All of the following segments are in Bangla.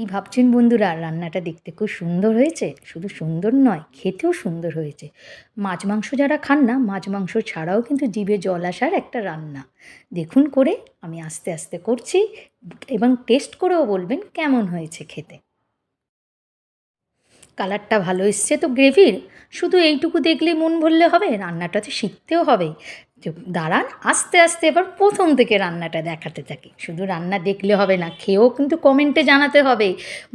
কি ভাবছেন বন্ধুরা? রান্নাটা দেখতে খুব সুন্দর হয়েছে। শুধু সুন্দর নয়, খেতেও সুন্দর হয়েছে। মাছ মাংস যারা খান না, মাছ মাংস ছাড়াও কিন্তু জিভে জল আসার একটা রান্না। দেখুন করে, আমি আস্তে আস্তে করছি এবং টেস্ট করেও বলবেন কেমন হয়েছে খেতে। কালারটা ভালো এসছে তো গ্রেভির। শুধু এইটুকু দেখলে মন ভরলে হবে, রান্নাটা তো শিখতেও হবে। দাঁড়ান, আস্তে আস্তে এবার প্রথম থেকে রান্নাটা দেখাতে থাকি। শুধু রান্না দেখলে হবে না, খেয়েও কিন্তু কমেন্টে জানাতে হবে।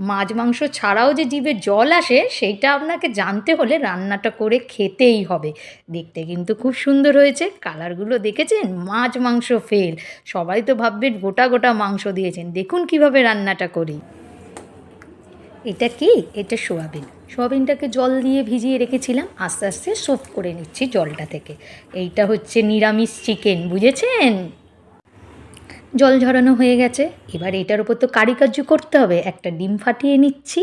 মাছ মাংস ছাড়াও যে জিভে জল আসে, সেইটা আপনাকে জানতে হলে রান্নাটা করে খেতেই হবে। দেখতে কিন্তু খুব সুন্দর হয়েছে, কালারগুলো দেখেছেন? মাছ মাংস ফেল। সবাই তো ভাববেন গোটা গোটা মাংস দিয়েছেন। দেখুন কীভাবে রান্নাটা করি। এটা কি? এটা সোয়াবিন। সোয়াবিনটাকে জল দিয়ে ভিজিয়ে রেখেছিলাম। আস্তে আস্তে সোপ করে নিচ্ছি জলটা থেকে। এইটা হচ্ছে নিরামিষ চিকেন বুঝেছেন? জল ঝরানো হয়ে গেছে। এবার এটার উপর তো কারিকার্য করতে হবে। একটা ডিম ফাটিয়ে নিচ্ছি।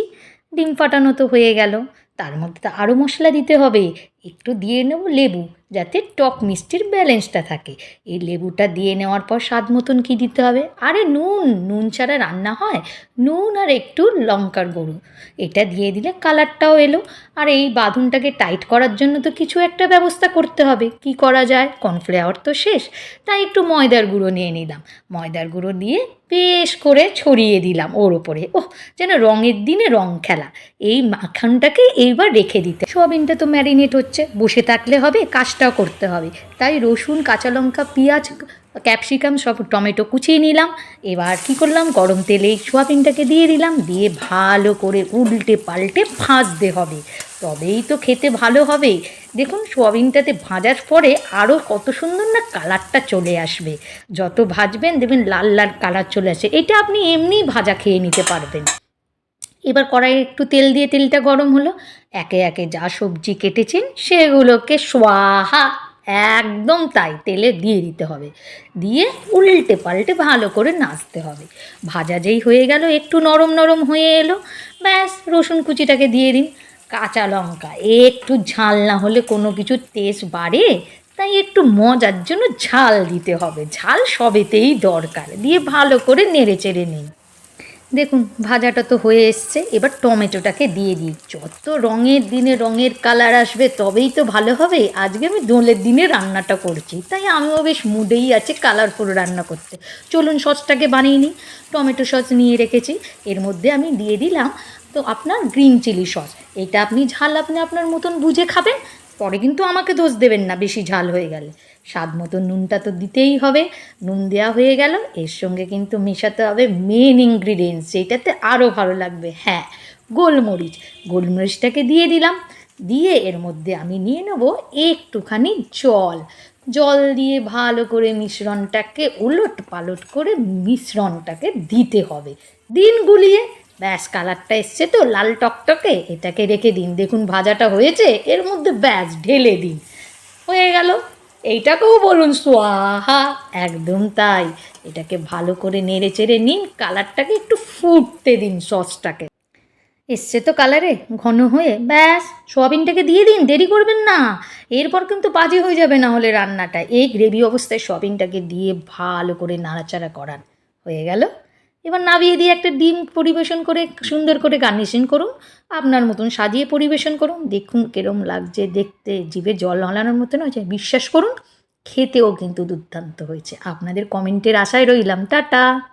ডিম ফাটানো তো হয়ে গেল। তার মধ্যে তো আরও মশলা দিতে হবে। একটু দিয়ে নেব লেবু, যাতে টক মিষ্টির ব্যালেন্সটা থাকে। এই লেবুটা দিয়ে নেওয়ার পর স্বাদ মতন কী দিতে হবে? আরে নুন নুন ছাড়া রান্না হয়? নুন আর একটু লঙ্কার গুঁড়ো। এটা দিয়ে দিলে কালারটাও এলো। আর এই বাঁধনটাকে টাইট করার জন্য তো কিছু একটা ব্যবস্থা করতে হবে। কি করা যায়? কর্নফ্লাওয়ার তো শেষ। তাই একটু ময়দার গুঁড়ো নিয়ে নিলাম। ময়দার গুঁড়ো দিয়ে বেশ করে ছড়িয়ে দিলাম ওর ওপরে ওহ, যেন রঙের দিনে রং খেলা। এই মাখানটাকে এইবার রেখে দিতে। সোয়াবিনটা তো ম্যারিনেট হচ্ছে। বসে থাকলে হবে, কাজটাও করতে হবে। তাই রসুন, কাঁচা লঙ্কা, পেঁয়াজ, ক্যাপসিকাম সব টমেটো কুচিয়ে নিলাম। এবার কি করলাম? গরম তেলে সোয়াবিনটাকে দিয়ে দিলাম। দিয়ে ভালো করে উল্টে পাল্টে ভাজতে হবে। তবেই তো খেতে ভালো হবে। দেখুন, সোয়াবিনটাতে ভাজার পরে আরও কত সুন্দর না কালারটা চলে আসবে। যত ভাজবেন, দেখবেন লাল লাল কালার চলে আসে। এটা আপনি এমনি ভাজা খেয়ে নিতে পারবেন। এবার কড়াইয়ে একটু তেল দিয়ে তেলটা গরম হলো। একে একে যা সবজি কেটেছেন, সেগুলোকে সোয়াহা, একদম তাই তেলে দিয়ে দিতে হবে। দিয়ে উল্টে পাল্টে ভালো করে নাচতে হবে। ভাজা যেই হয়ে গেল, একটু নরম নরম হয়ে এলো। ব্যাস, রসুন কুচিটাকে দিয়ে দিন। কাঁচা লঙ্কা, একটু ঝাল না হলে কোনো কিছু টেস্ট বাড়ে, তাই একটু মজার জন্য ঝাল দিতে হবে। ঝাল সবেতেই দরকার। দিয়ে ভালো করে নেড়ে চেড়ে নিন। দেখুন, ভাজাটা তো হয়ে এসছে। এবার টমেটোটাকে দিয়ে দিই। যত রঙের দিনে রঙের কালার আসবে, তবেই তো ভালো হবে। আজকে আমি দোলের দিনে রান্নাটা করছি। তাই আমিও বেশ মুডেই আছে কালারফুল রান্না করতে। চলুন, সসটাকে বানিয়ে নিই। টমেটো সস নিয়ে রেখেছি। এর মধ্যে আমি দিয়ে দিলাম তো আপনার গ্রিন চিলি সস। এটা আপনি ঝাল আপনি আপনার মতন বুঝে খাবেন। পরে কিন্তু আমাকে দোষ দেবেন না, বেশি ঝাল হয়ে গেলে। স্বাদ মতো নুনটা তো দিতেই হবে। নুন দেওয়া হয়ে গেল। এর সঙ্গে কিন্তু মেশাতে হবে মেন ইনগ্রিডিয়েন্টস যেটাতে আরও ভালো লাগবে। হ্যাঁ গোলমরিচ। গোলমরিচটাকে দিয়ে দিলাম। দিয়ে এর মধ্যে আমি নিয়ে নেব একটুখানি জল। জল দিয়ে ভালো করে মিশ্রণটাকে উলট পালট করে মিশ্রণটাকে দিতে হবে। দিন গুলিয়ে ব্যাস, কালারটা এসছে তো, লাল টকটকে। এটাকে রেখে দিন। দেখুন, ভাজাটা হয়েছে। এর মধ্যে ব্যাস, ঢেলে দিন। হয়ে গেল। এইটাকেও বলুন, সোয়াহা! একদম তাই। এটাকে ভালো করে নেড়ে চেড়ে নিন। কালারটাকে একটু ফুটতে দিন সসটাকে। এসছে তো কালারে, ঘন হয়ে। ব্যাস, সোয়াবিনটাকে দিয়ে দিন, দেরি করবেন না। এরপর কিন্তু বাজে হয়ে যাবে না হলে রান্নাটা। এই গ্রেভি অবস্থায় সোয়াবিনটাকে দিয়ে ভালো করে নাড়াচাড়া করান। হয়ে গেল। এবার নাবিয়ে দিয়ে একটা ডিম পরিবেশন করে, সুন্দর করে গার্নিশিং করুন। আপনার মতন সাজিয়ে পরিবেশন করুন। দেখুন কেরম লাগছে দেখতে। জিভে জল হলানোর মতন হয়েছে। বিশ্বাস করুন, খেতেও কিন্তু দুর্দান্ত হয়েছে। আপনাদের কমেন্টের আশায় রইলাম। টাটা!